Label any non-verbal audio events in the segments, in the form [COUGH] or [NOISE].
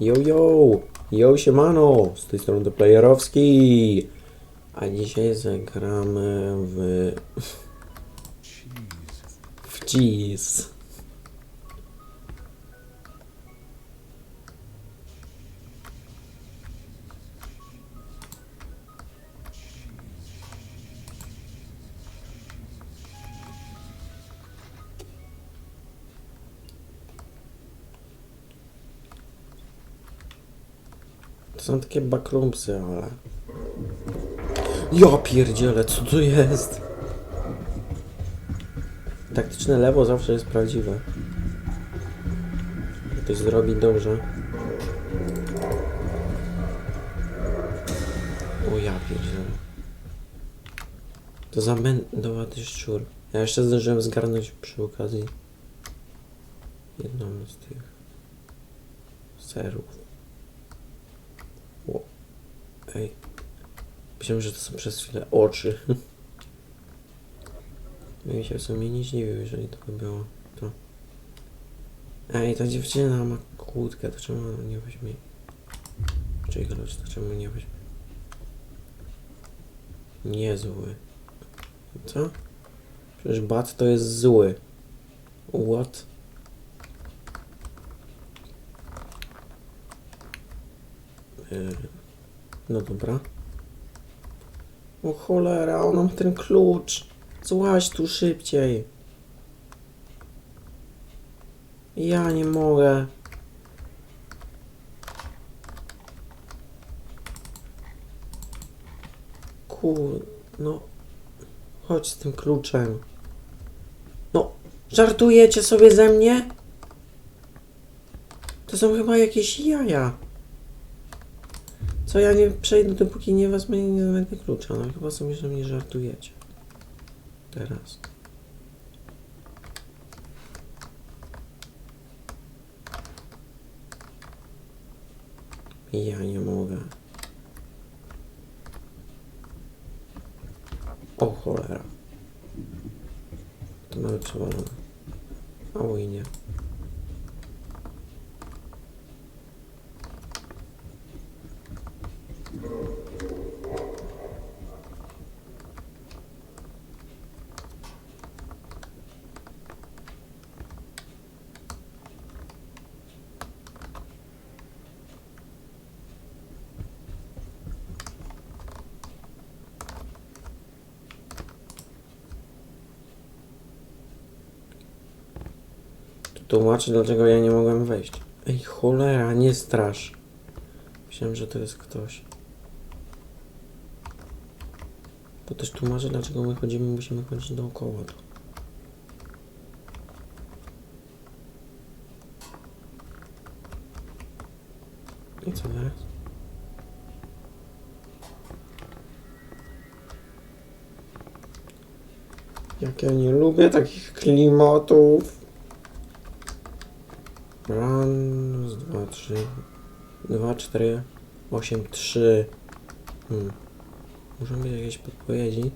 Yo, yo! Yo, siemano! Z tej strony Playerowski! A dzisiaj zagramy w... w Cheese. Są takie backroomsy, ale... Ja pierdzielę, co to jest? Taktyczne lewo zawsze jest prawdziwe. Ktoś zrobi dobrze. O ja pierdzielę. To zamędowaty szczur. Ja jeszcze zdążyłem zgarnąć przy okazji jedną z tych serów. Ej. Myślałem, że to są przez chwilę oczy. Bym się w sumie nie zdziwił, jeżeli to by było to. Ej, ta dziewczyna ma kłódkę, to czemu ona nie weźmie? Czyli kolor, to czemu nie weźmie? Niezły. Co? Przecież bat to jest zły. What? Yy, No dobra. O cholera, ona ma ten klucz. Złaź tu szybciej. Ja nie mogę. Kur... No... Chodź z tym kluczem. No, żartujecie sobie ze mnie? To są chyba jakieś jaja. Co ja nie przejdę, dopóki nie wezmę nie znajdę klucza. No chyba sobie, że mnie żartujecie. Teraz. Ja nie mogę. O cholera. To mamy przewalone. Mało i nie. Tłumaczy, dlaczego ja nie mogłem wejść. Ej, cholera, nie strasz. Myślałem, że to jest ktoś. To też tłumaczy, dlaczego my chodzimy, musimy chodzić dookoła tu. I co teraz? Jak ja nie lubię takich klimatów. 3, 2, 4, 8, 3. Hmm. Muszą być jakieś podpowiedzi.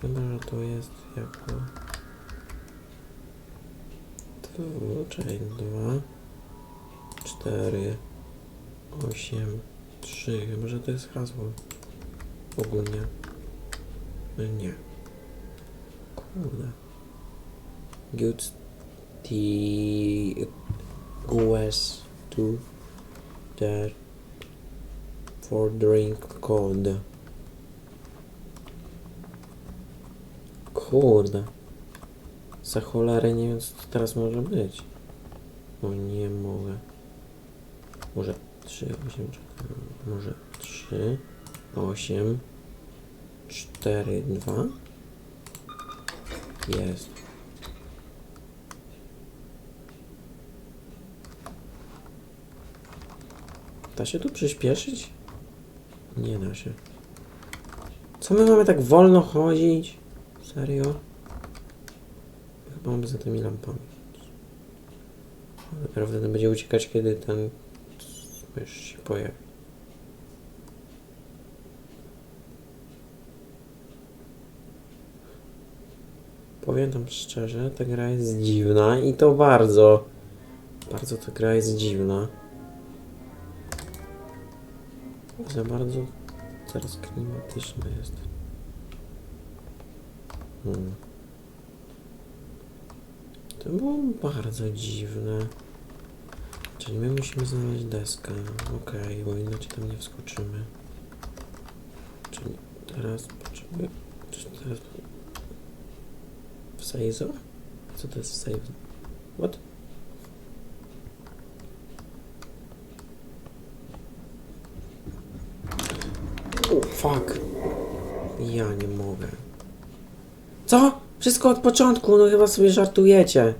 Chyba, że to jest jako... Tu, czyli 2, 4, 8, 3. Chyba, że to jest hasło. Ogólnie. E, nie. Kurde. Good... US to that for drink code. Kurde. Za cholerę nie wiem co to teraz może być. O nie mogę. Może 3, 8, 4, może 3, 8, 4, 2. Jest. Da się tu przyspieszyć? Nie da się. Co my mamy tak wolno chodzić? Serio? Chyba mamy za tymi lampami. Dopiero wtedy będzie uciekać, kiedy ten mysz się pojawi. Powiem tam szczerze, ta gra jest dziwna i to bardzo. Bardzo ta gra jest dziwna. Za bardzo teraz klimatyczne jest. Hmm. To było bardzo dziwne. Czyli my musimy znaleźć deskę. Okej, bo inaczej tam nie wskoczymy. Czyli teraz potrzebuję... Czy teraz... W? Co to jest save? What? Fuck. Ja nie mogę. Co? Wszystko od początku, no chyba sobie żartujecie.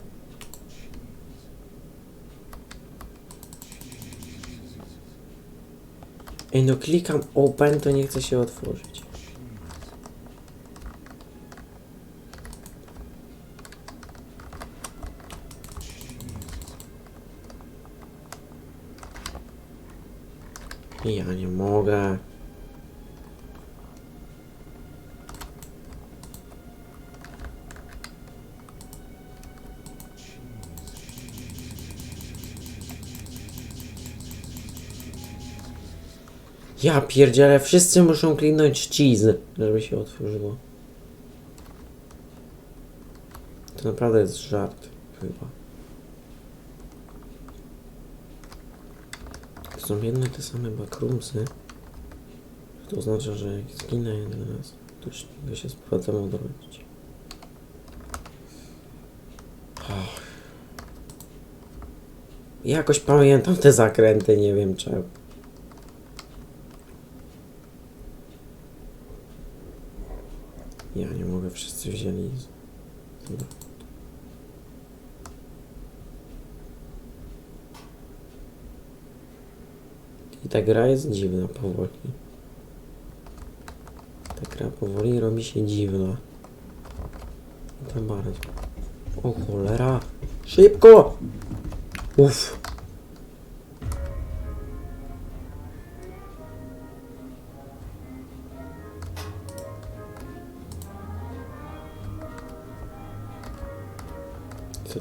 Ej, no klikam open, to nie chce się otworzyć. Ja nie mogę. Ja pierdzielę, wszyscy muszą kliknąć cheese, żeby się otworzyło. To naprawdę jest żart, chyba. To są jedne te same backroomsy. To oznacza, że jak zginę jeden raz, to już się z powrotem. Jakoś pamiętam te zakręty, nie wiem czemu. Mogę, wszyscy wzięli. Dobra. I ta gra jest dziwna powoli. Ta gra powoli robi się dziwna. To bardziej. O cholera! Szybko! Uff.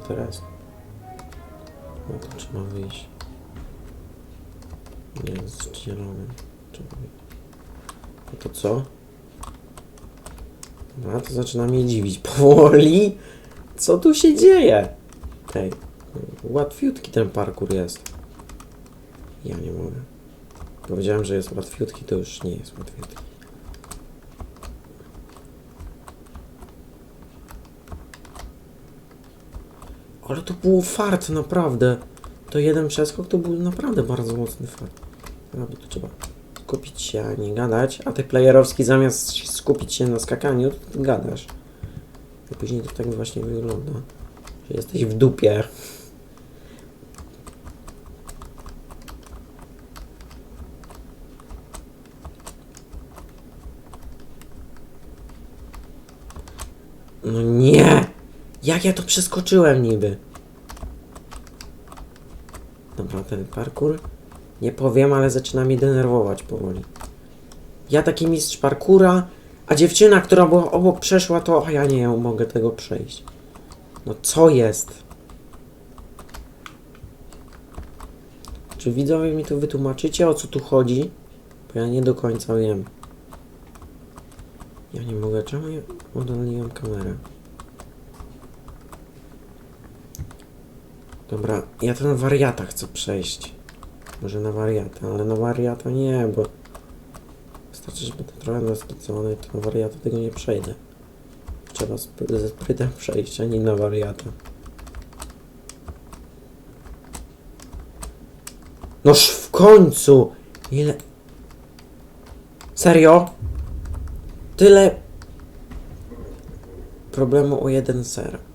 Teraz? No to trzeba wyjść. Nie, z zielonym. Trzeba wyjść. No to co? Dobra, to zaczyna mnie dziwić [LAUGHS] powoli. Co tu się dzieje? Ej, łatwiutki ten parkour jest. Ja nie mogę. Powiedziałem, że jest łatwiutki, to już nie jest łatwiutki. Ale to było fart, naprawdę. To jeden przeskok to był naprawdę bardzo mocny fart. Naprawdę to trzeba skupić się, a nie gadać. A ty playerowski zamiast skupić się na skakaniu, to ty gadasz. I później to tak właśnie wygląda. Że jesteś w dupie. No nie! Jak ja to przeskoczyłem niby? Dobra, ten parkour. Nie powiem, ale zaczyna mnie denerwować powoli. Ja taki mistrz parkura, a dziewczyna, która była obok przeszła, to a ja nie mogę tego przejść. No co jest? Czy widzowie mi tu wytłumaczycie o co tu chodzi? Bo ja nie do końca wiem. Ja nie mogę, czemu ja oddaliłem kamerę? Dobra, ja ten wariata chcę przejść. Może na wariata, ale na wariata nie, bo wystarczy, że będę trochę naspecony, to na wariata tego nie przejdę. Trzeba ze sprytem przejść, a nie na wariata. Noż w końcu! Ile... Serio? Tyle... Problemu o jeden ser.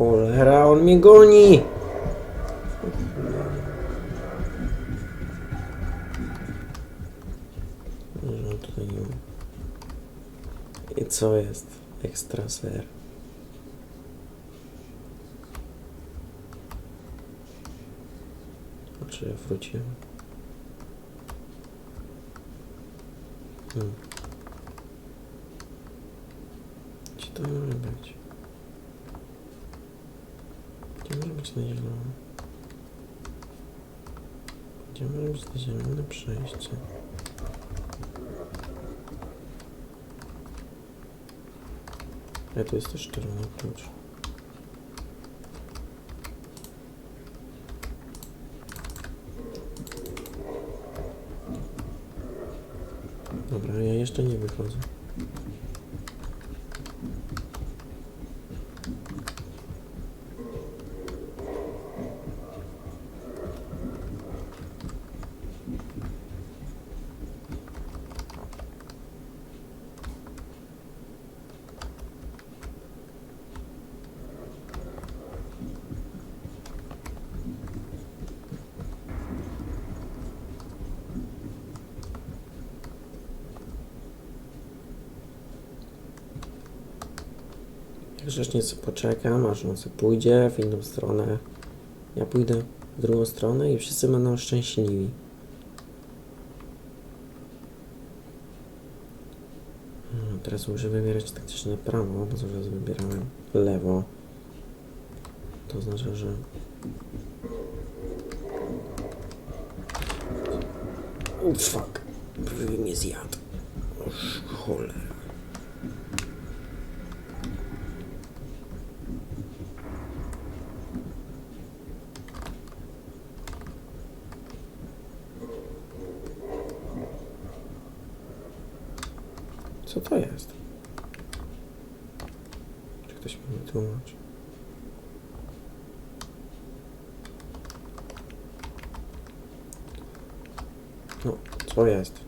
Cholera, on mnie goni! No I co jest? Ekstra ser. Czy ja wróciłem? Hmm. To może być? знайдемо. Дивимось на пшесть. Это если что равно ключ. Dobra, ja jeszcze nie wychodzę. Jak grzecznie sobie poczekam, aż on sobie pójdzie w inną stronę. Ja pójdę w drugą stronę i wszyscy będą szczęśliwi. Hmm, Teraz muszę wybierać taktyczne prawo, bo zaraz wybierałem lewo. To oznacza, że... O, fuck. Prawie mnie zjadł. O, cholera. Co to jest? Czy ktoś mi wytłumaczy? No, co jest?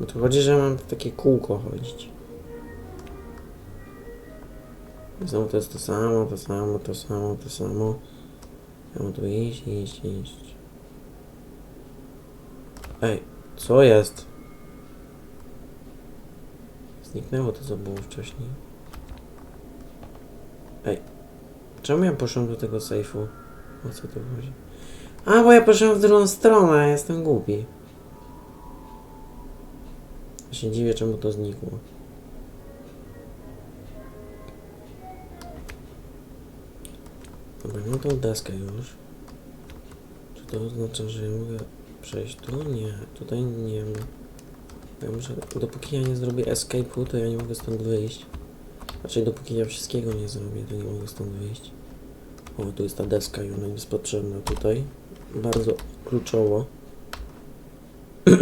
No to chodzi, że mam takie kółko chodzić. Znowu to jest to samo, to samo, to samo, to samo. Ja mam tu iść, iść, iść. Ej, co jest? Zniknęło to, co było wcześniej. Ej, czemu ja poszedłem do tego sejfu? O co tu chodzi? A, bo ja poszedłem w drugą stronę, jestem głupi. Ja się dziwię, czemu to znikło. Dobra, mam tą deskę już. Czy to oznacza, że ja mogę przejść tu? Nie, tutaj nie. Ja muszę, dopóki ja nie zrobię escape'u, to ja nie mogę stąd wyjść. Raczej dopóki ja wszystkiego nie zrobię, to nie mogę stąd wyjść. O, tu jest ta deska i ona jest potrzebna tutaj. Bardzo kluczowo. [CLEARS THROAT]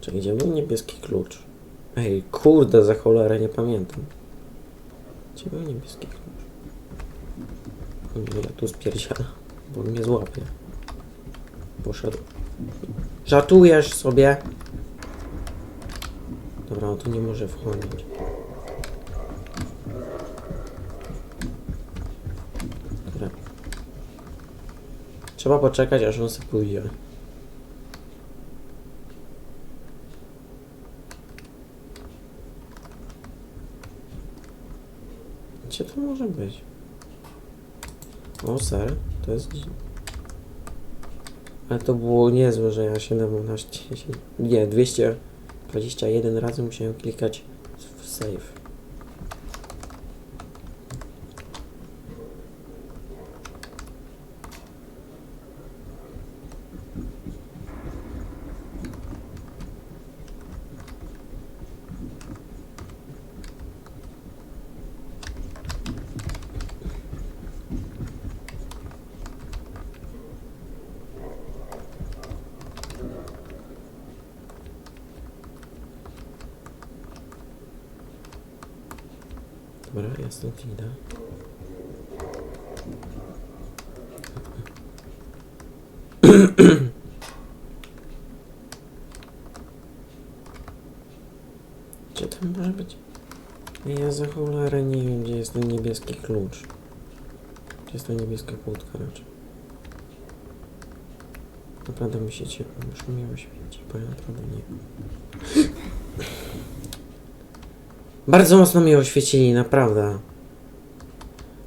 Czekaj, gdzie był niebieski klucz? Ej, kurde, za cholerę nie pamiętam. Gdzie był niebieski klucz? O ja tu spierdziela, bo mnie złapie. Poszedł. Żartujesz sobie? Dobra, on tu nie może wchodzić. Dobra. Trzeba poczekać, aż on sobie pójdzie. Gdzie to może być? O, ser, to jest... Ale to było niezłe, że ja 17... Nie, 221 razy musiałem klikać w save. Dobra, ja stąd idę. Gdzie tam może być? Ja za cholerę nie wiem, gdzie jest ten niebieski klucz. Gdzie jest ta niebieska kłódka raczej. Naprawdę mi się ciepło, muszę mi oświecić, bo ja naprawdę nie wiem. Bardzo mocno mnie oświecili, naprawdę.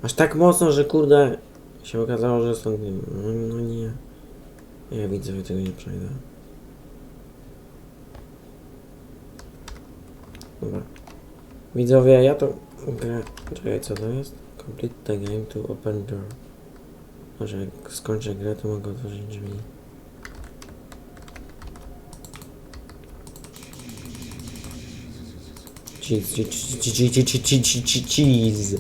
Aż tak mocno, że kurde się okazało, że stąd nie no, no nie. Ja widzę, że tego nie przejdę. Dobra. Widzowie, ja to grę. Czekaj, co to jest? Complete the game to open door. Może jak skończę grę, to mogę otworzyć drzwi. Cheese, cheese, cheese, cheese, cheese, cheese, cheese.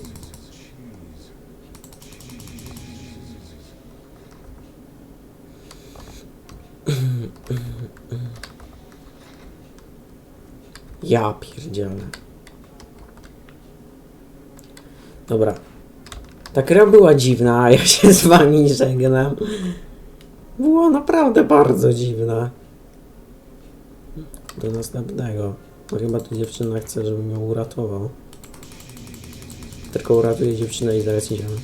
Ja pierdzielę. Dobra. Ta gra była dziwna, a ja się z wami żegnam. Była naprawdę bardzo dziwna. Do następnego. No chyba tu dziewczyna chce, żebym ją uratował. Tylko uratuję dziewczynę i zaraz idziemy.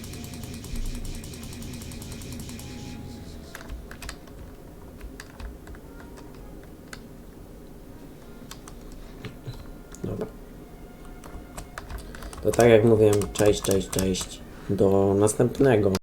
Dobra. To tak jak mówiłem, cześć, cześć, cześć. Do następnego.